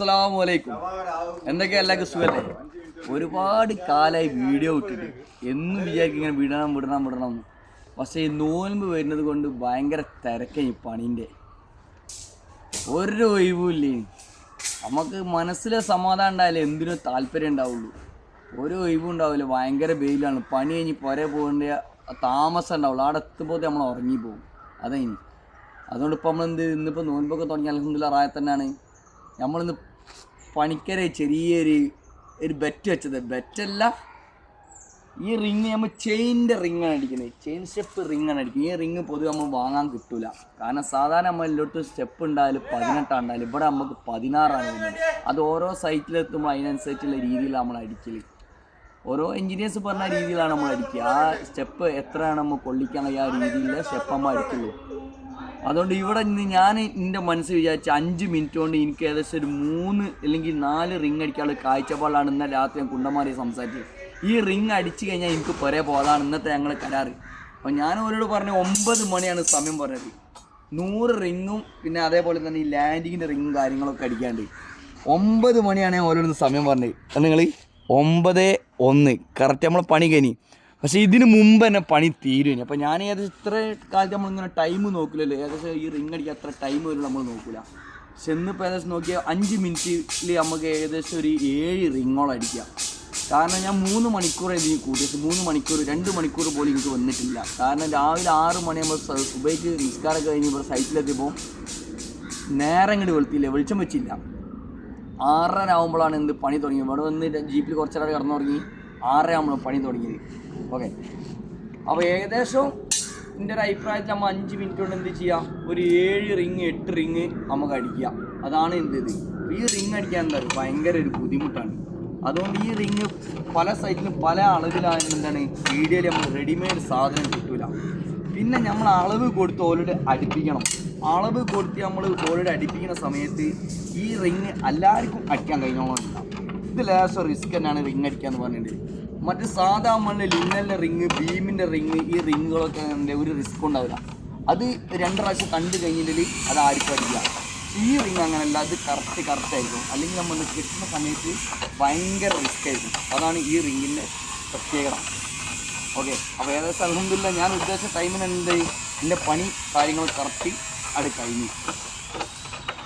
അസ്സലാമു അലൈക്കും എന്തൊക്കെയാ എല്ലാവർക്കും സുഖല്ലേ? ഒരുപാട് കാലമായി വീഡിയോ ഇട്ടിട്ട്. എന്നും വിചാരിക്കും ഇങ്ങനെ വിടണം വിടണം വിടണം. പക്ഷേ ഈ നോൻപ് വരുന്നത് കൊണ്ട് ഭയങ്കര തിരക്കായി പണീന്റെ. ഒരു ഒഴിവുമില്ലേ നമുക്ക് മനസ്സിലെ സമാധാനം ഉണ്ടായാലേ എന്തിനും താല്പര്യം ഉണ്ടാവുള്ളൂ. ഒരു ഒഴിവും ഉണ്ടാവില്ല ഭയങ്കര വെയിലാണ്. പണി കഴിഞ്ഞ് പുര പോകേണ്ട താമസം ഉണ്ടാവുള്ളൂ. അവിടെ എത്തുമ്പോൾ നമ്മൾ ഉറങ്ങിപ്പോകും ഇനി അതുകൊണ്ട് ഇപ്പോൾ നമ്മൾ എന്ത് ഇന്നിപ്പോൾ നോൻപൊക്കെ തുടങ്ങി അലഹദില്ല റായ തന്നെയാണ്. നമ്മളിന്ന് പണിക്കരെ ചെറിയൊരു ഒരു ബെറ്റ് വെച്ചത്. ബെറ്റല്ല ഈ റിങ് നമ്മൾ ചെയിന്റെ റിങ്ങാണ് അടിക്കുന്നത് ചെയിൻ സ്റ്റെപ്പ് റിങ്ങാണ് അടിക്കുന്നത് ഈ റിങ് പൊതുവെ നമ്മൾ വാങ്ങാൻ കിട്ടൂല. കാരണം സാധാരണ നമ്മൾ എല്ലായിടത്തും സ്റ്റെപ്പ് ഉണ്ടായാലും പതിനെട്ടാണ് ഉണ്ടായാലും ഇവിടെ നമുക്ക് പതിനാറാണ് വരുന്നത്. അത് ഓരോ സൈറ്റിലെത്തുമ്പോൾ അതിനനുസരിച്ചുള്ള രീതിയിലാണ് നമ്മൾ അടിക്കൽ ഓരോ എഞ്ചിനീയേഴ്സ് പറഞ്ഞ രീതിയിലാണ് നമ്മൾ അടിക്കുക. ആ സ്റ്റെപ്പ് എത്രയാണ് നമ്മൾ കൊള്ളിക്കാൻ ആ രീതിയിലുള്ള സ്റ്റെപ്പ് നമ്മൾ അടിക്കുള്ളൂ. അതുകൊണ്ട് ഇവിടെ നിന്ന് ഞാൻ എന്റെ മനസ്സിൽ വിചാരിച്ച അഞ്ച് മിനിറ്റ് കൊണ്ട് എനിക്ക് ഏകദേശം ഒരു മൂന്ന് അല്ലെങ്കിൽ നാല് റിങ് അടിക്കാനുള്ള കാഴ്ചപ്പാടാണ് ഇന്നലെ രാത്രി ഞാൻ കുണ്ടമാരി സംസാരിച്ചത്. ഈ റിങ് അടിച്ചു കഴിഞ്ഞാൽ എനിക്ക് പുറേ പോകാതാണ് ഇന്നത്തെ ഞങ്ങൾ കരാറ് അപ്പോൾ ഞാൻ അവരോട് പറഞ്ഞ ഒമ്പത് മണിയാണ് സമയം പറഞ്ഞത്. നൂറ് റിങ്ങും പിന്നെ അതേപോലെ തന്നെ ഈ ലാൻഡിങ്ങിന്റെ റിങ്ങും കാര്യങ്ങളൊക്കെ അടിക്കാണ്ട്. ഒമ്പത് മണിയാണ് ഞാൻ ഓരോന്ന് സമയം പറഞ്ഞത്. നിങ്ങൾ ഒമ്പത് ഒന്ന്. കറക്റ്റ് നമ്മൾ പണി കഴിഞ്ഞ്. പക്ഷേ ഇതിന് മുമ്പ് തന്നെ പണി തീരും അപ്പോൾ ഞാൻ ഏകദേശം ഇത്ര കാലത്ത് നമ്മളിങ്ങനെ ടൈം നോക്കില്ലല്ലോ? ഏകദേശം ഈ റിങ് അടിക്കാൻ അത്ര ടൈം വരും നമ്മൾ നോക്കില്ല ചെന്നിപ്പോൾ ഏകദേശം നോക്കിയാൽ അഞ്ച് മിനിറ്റിൽ നമുക്ക് ഏകദേശം ഒരു ഏഴ് റിങ്ങോളം അടിക്കാം. കാരണം ഞാൻ മൂന്ന് മണിക്കൂർ ഇതിന് പക്ഷേ മൂന്ന് മണിക്കൂർ രണ്ട് മണിക്കൂർ പോലും എനിക്ക് വന്നിട്ടില്ല. കാരണം രാവിലെ ആറ് മണി നമ്മൾ സുബൈക്ക് നിസ്കാരം കഴിഞ്ഞ് ഇവിടെ സൈറ്റിലെത്തിയപ്പോൾ നേരം ഇങ്ങോട്ട് വെളുത്തില്ല. വെളിച്ചം വെച്ചില്ല. ആറര ആകുമ്പോഴാണ് എന്ത് പണി തുടങ്ങിയത്. ഇവിടെ വന്ന് ജീപ്പിൽ കുറച്ചേരം കിടന്നു തുടങ്ങി ആറര ആകുമ്പോൾ പണി തുടങ്ങിയത്. ഓക്കെ. അപ്പോൾ ഏകദേശം എന്റെ ഒരു അഭിപ്രായത്തിൽ നമ്മൾ അഞ്ച് മിനിറ്റ് കൊണ്ട് എന്ത് ചെയ്യാം? ഒരു ഏഴ് റിങ് എട്ട് റിങ് നമുക്ക് അടിക്കുക. അതാണ് എന്ത് ഇത് ഈ റിങ് അടിക്കാൻ എന്താ ഭയങ്കര ഒരു ബുദ്ധിമുട്ടാണ്. അതുകൊണ്ട് ഈ റിങ് പല സൈറ്റിലും പല അളവിലായാലും എന്താണ്? വീഡിയോയിൽ നമ്മൾ റെഡിമെയ്ഡ് സാധനം കിട്ടൂല. പിന്നെ നമ്മൾ അളവ് കൊടുത്ത് ഓലോട് അടുപ്പിക്കണം. അളവ് കൊടുത്ത് നമ്മൾ ഓലോട് അടുപ്പിക്കുന്ന സമയത്ത് ഈ റിങ് എല്ലാവർക്കും അടിക്കാൻ കഴിഞ്ഞോളാം ഇത് ലേശം റിസ്ക് തന്നെയാണ് റിങ് അടിക്കുക അടിക്കാന്ന് പറഞ്ഞിട്ട്. മറ്റ് സാധാ മണ്ണിൽ ലിന്നലിന്റെ റിങ് ബീമിന്റെ റിങ് ഈ റിങ്ങുകളൊക്കെ ഒരു റിസ്ക് ഉണ്ടാവില്ല. അത് രണ്ട് പ്രാവശ്യം കണ്ടു കഴിഞ്ഞിട്ടുണ്ടെങ്കിൽ അത് ആർക്കും അടിക്കുക. ഈ റിങ് അങ്ങനെയല്ല അത് കറക്റ്റ് കറക്റ്റ് ആയിരിക്കും. അല്ലെങ്കിൽ നമ്മൾ കിട്ടുന്ന സമയത്ത് ഭയങ്കര റിസ്ക് ആയിരിക്കും. അതാണ് ഈ റിങ്ങിന്റെ പ്രത്യേകത. ഓക്കെ അപ്പോൾ ഏകദേശം അലഹമില്ല ഞാൻ ഉദ്ദേശിച്ച ടൈമിന് എന്തായി എന്റെ പണി കാര്യങ്ങൾ കറക്റ്റ് അത് കഴിഞ്ഞു.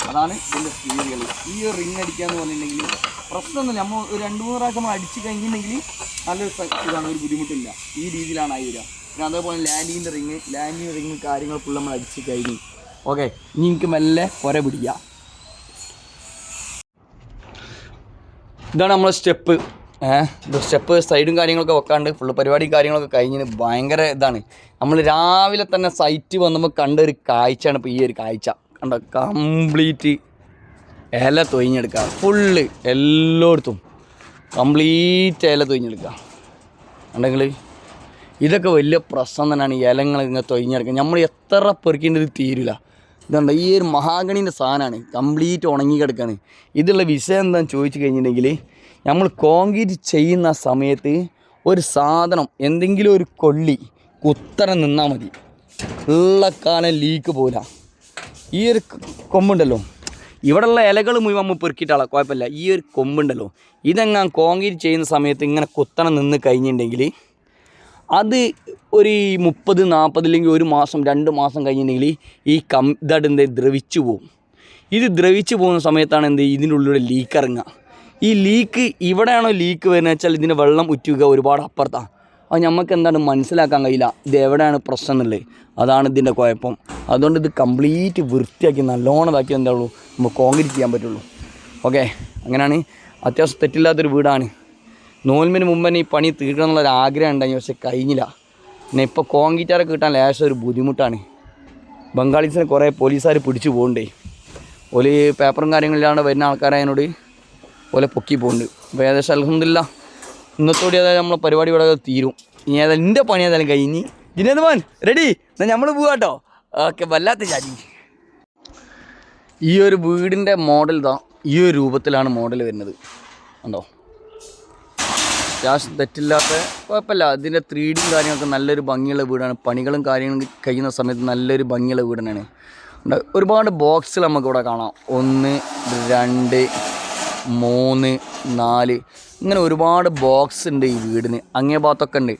അതാണ് ഇതിന്റെ സ്പീഡുകൾ ഈ ഒരു റിങ് അടിക്കുക എന്ന് പറഞ്ഞിട്ടുണ്ടെങ്കിൽ പ്രശ്നമൊന്നുമില്ല. നമ്മൾ ഒരു രണ്ട് മൂന്ന് പ്രാവശ്യം നമ്മൾ അടിച്ച് കഴിഞ്ഞിട്ടുണ്ടെങ്കിൽ നല്ലൊരു ഇതാണ് ഒരു ബുദ്ധിമുട്ടില്ല. ഈ രീതിയിലാണ് ആയി വരിക. പിന്നെ അതേപോലെ ലാൻഡിങ്ങിന്റെ റിങ് ലാൻഡിങ് റിങ് കാര്യങ്ങൾ ഫുൾ നമ്മൾ അടിച്ച് കഴിഞ്ഞു. ഓക്കെ ഇനി എനിക്ക് മെല്ലെ പുര പിടിക്കാം. ഇതാണ് നമ്മൾ സ്റ്റെപ്പ്. സ്റ്റെപ്പ് സൈഡും കാര്യങ്ങളൊക്കെ വെക്കാണ്ട് ഫുള്ള് പരിപാടി കാര്യങ്ങളൊക്കെ കഴിഞ്ഞിന് ഭയങ്കര ഇതാണ്. നമ്മൾ രാവിലെ തന്നെ സൈറ്റ് വന്നപ്പോൾ കണ്ട ഒരു കാഴ്ചയാണ് ഇപ്പോൾ ഈ ഒരു കാഴ്ച. കണ്ട? കംപ്ലീറ്റ് ഇല തൊയിഞ്ഞെടുക്കുക ഫുള്ള് എല്ലായിടത്തും കംപ്ലീറ്റ് ഇല തൊയിഞ്ഞെടുക്കുക ഉണ്ടെങ്കിൽ ഇതൊക്കെ വലിയ പ്രശ്നം തന്നെയാണ് ഈ ഇലങ്ങൾ ഇങ്ങനെ തൊയിഞ്ഞെടുക്കുക നമ്മൾ എത്ര പെറുക്കേണ്ടത് തീരില്ല ഇതുണ്ട്? ഈ ഒരു മഹാഗണിന്റെ സാധനമാണ്. കംപ്ലീറ്റ് ഉണങ്ങി കിടക്കുകയാണ്. ഇതുള്ള വിഷയം എന്താണെന്ന് ചോദിച്ചു കഴിഞ്ഞിട്ടുണ്ടെങ്കിൽ നമ്മൾ കോൺക്രീറ്റ് ചെയ്യുന്ന സമയത്ത് ഒരു സാധനം എന്തെങ്കിലും ഒരു കൊള്ളി കുത്തനെ നിന്നാൽ മതി. ഉള്ള കാലം ലീക്ക് പോല ഈ ഒരു കൊമ്പുണ്ടല്ലോ. ഇവിടെയുള്ള ഇലകൾ മുഴുവൻ നമ്മൾ പെറുക്കിയിട്ടാളാം. കുഴപ്പമില്ല. ഈ ഒരു കൊമ്പുണ്ടല്ലോ. ഇതെങ്ങാൻ കോൺക്രീറ്റ് ചെയ്യുന്ന സമയത്ത് ഇങ്ങനെ കുത്തണം നിന്ന് കഴിഞ്ഞിട്ടുണ്ടെങ്കിൽ അത് ഒരു മുപ്പത് നാൽപ്പത് അല്ലെങ്കിൽ ഒരു മാസം രണ്ട് മാസം കഴിഞ്ഞിട്ടുണ്ടെങ്കിൽ ഈ കം ഇതായിട്ട് ദ്രവിച്ചു പോകും ഇത് ദ്രവിച്ചു പോകുന്ന സമയത്താണ് എന്ത് ഇതിന്റെ ഉള്ളിലൂടെ ലീക്ക് ഇറങ്ങുക. ഈ ലീക്ക് ഇവിടെയാണോ ലീക്ക് വരുന്നത് വെച്ചാൽ ഇതിന്റെ വെള്ളം ഉറ്റുക ഒരുപാട് അപ്പുറത്താണ് അത് നമുക്ക് എന്താണ് മനസ്സിലാക്കാൻ കഴിയില്ല. ഇത് എവിടെയാണ് പ്രശ്നം എന്നുള്ളത്. അതാണ് ഇതിന്റെ കുഴപ്പം. അതുകൊണ്ട് ഇത് കംപ്ലീറ്റ് വൃത്തിയാക്കി നല്ലോണം എന്താ ഉള്ളൂ നമുക്ക് കോൺക്രീറ്റ് ചെയ്യാൻ പറ്റുള്ളൂ. ഓക്കെ അങ്ങനെയാണ്. അത്യാവശ്യം തെറ്റില്ലാത്തൊരു വീടാണ്. നോൽമിന് മുമ്പ് തന്നെ ഈ പണി തീർക്കണം എന്നുള്ളൊരു ആഗ്രഹം ഉണ്ടായി പക്ഷെ കഴിഞ്ഞില്ല. പിന്നെ ഇപ്പോൾ കോൺക്രീറ്റാരൊക്കെ കിട്ടാൻ ലേശം ഒരു ബുദ്ധിമുട്ടാണ്. ബംഗാളീസിനെ കുറേ പോലീസുകാർ പിടിച്ചു പോകണ്ടേ. ഓൽ പേപ്പറും കാര്യങ്ങളിലാണ് വരുന്ന ആൾക്കാരായതിനോട് ഓലെ പൊക്കി പോകുന്നുണ്ട് അപ്പോൾ ഏകദേശം അലഹമില്ല ഇന്നത്തോടെ ഏതായാലും നമ്മളെ പരിപാടി ഇവിടെ തീരും. ഇനി ഏതായാലും എന്റെ പണി ഏതായാലും കഴിഞ്ഞ് ജിനേത് മോൻ റെഡി എന്നാൽ നമ്മൾ പോവാട്ടോ ഓക്കെ വല്ലാത്ത ചാടി ഈ ഒരു വീടിന്റെ മോഡൽ ഇതാ ഈ ഒരു രൂപത്തിലാണ് മോഡൽ വരുന്നത്. ഉണ്ടോ അത്യാവശ്യം തെറ്റില്ലാത്ത കുഴപ്പമില്ല. അതിന്റെ ത്രീ ഡിയും കാര്യങ്ങളൊക്കെ നല്ലൊരു ഭംഗിയുള്ള വീടാണ്. പണികളും കാര്യങ്ങളും കഴിയുന്ന സമയത്ത് നല്ലൊരു ഭംഗിയുള്ള വീടാണ്. ഒരുപാട് നമുക്ക് ഇവിടെ കാണാം. ഒന്ന് രണ്ട് മൂന്ന് നാല്. ഇങ്ങനെ ഒരുപാട് ബോക്സ് ഉണ്ട് ഈ വീടിന്. അങ്ങേ ഭാഗത്തൊക്കെ ഉണ്ട്.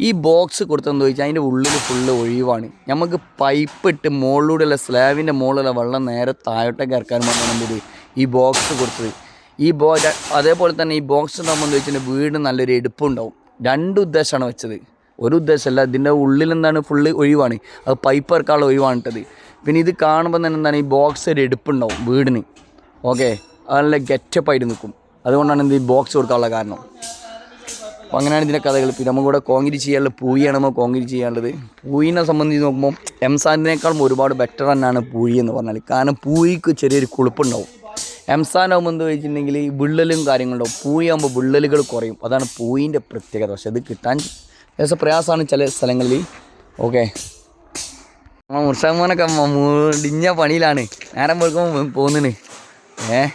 ഈ ബോക്സ് കൊടുത്തെന്ന് ചോദിച്ചാൽ അതിന്റെ ഉള്ളിൽ ഫുള്ള് ഒഴിവാണ്. നമുക്ക് പൈപ്പ് ഇട്ട് മുകളിലൂടെയുള്ള സ്ലാബിന്റെ മുകളിലുള്ള വെള്ളം നേരെ താഴോട്ടേക്ക് ഇറക്കാൻ വേണ്ടി ഈ ബോക്സ് കൊടുത്തത്. ഈ ബോ അതേപോലെ തന്നെ ഈ ബോക്സ് ഉണ്ടാകുമ്പോൾ ചോദിച്ചിട്ടുണ്ടെങ്കിൽ വീട് നല്ലൊരു എടുപ്പുണ്ടാവും. രണ്ട് ഉദ്ദേശമാണ് വെച്ചത്. ഒരു ഉദ്ദേശമല്ല ഇതിന്റെ ഉള്ളിൽ എന്താണ് ഫുള്ള് ഒഴിവാണ്. അത് പൈപ്പ് ഇറക്കാനുള്ള ഒഴിവാണിട്ടത് പിന്നെ ഇത് കാണുമ്പോൾ തന്നെ എന്താണ്? ഈ ബോക്സ് ഒരു എടുപ്പുണ്ടാവും വീടിന്. ഓക്കെ നല്ല ഗെറ്റപ്പായിട്ട് നിൽക്കും. അതുകൊണ്ടാണ് എന്ത് ബോക്സ് കൊടുക്കാനുള്ള കാരണം. അപ്പോൾ അങ്ങനെയാണ് ഇതിന്റെ കഥകൾ. പിന്നെ നമ്മൾ കൂടെ ചെയ്യാനുള്ള പൂയിയാണ് നമ്മൾ ചെയ്യാനുള്ളത്. പൂയിനെ സംബന്ധിച്ച് നോക്കുമ്പോൾ എംസാനിനേക്കാളും ഒരുപാട് ബെറ്റർ തന്നെയാണ് പൂയി എന്ന് പറഞ്ഞാൽ കാരണം പൂയിക്ക് ചെറിയൊരു കുളിപ്പുണ്ടാവും. എംസാനാകുമ്പോൾ എന്താ വെച്ചിട്ടുണ്ടെങ്കിൽ വിള്ളലും കാര്യങ്ങളുണ്ടാവും. പൂയി ആകുമ്പോൾ വിള്ളലുകൾ കുറയും. അതാണ് പൂയിന്റെ പ്രത്യേകത. പക്ഷെ അത് കിട്ടാൻ ഏകദേശം പ്രയാസമാണ് ചില സ്ഥലങ്ങളിൽ ഓക്കെ. മുർഷാമോനൊക്കെ മുടിഞ്ഞ പണിയിലാണ്. നേരം വെളുക്കുമ്പോൾ പോകുന്നതിന് ഏ?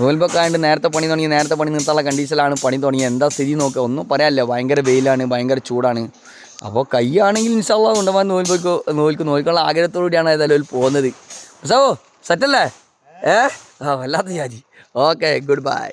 നൂൽബൊക്കെ ആയതുകൊണ്ട് നേരത്തെ പണി തുടങ്ങി നേരത്തെ പണി നിർത്താനുള്ള കണ്ടീഷനിലാണ് പണി തുടങ്ങി. എന്താ സ്ഥിതി നോക്കുക ഒന്നും പറയാനില്ല. ഭയങ്കര വെയിലാണ് ഭയങ്കര ചൂടാണ്. അപ്പോൾ കൈയാണെങ്കിൽ ഇൻഷാള്ള കൊണ്ടുപോകാൻ നൂൽബൊക്കെ നൂൽക്ക് നൂൽക്കുള്ള ആഗ്രഹത്തോടുകൂടിയാണ് ഏതായാലും അതിൽ പോകുന്നത്. സോ സെറ്റല്ലേ ഏ? ആ വല്ലാത്ത ജാതി. Okay good bye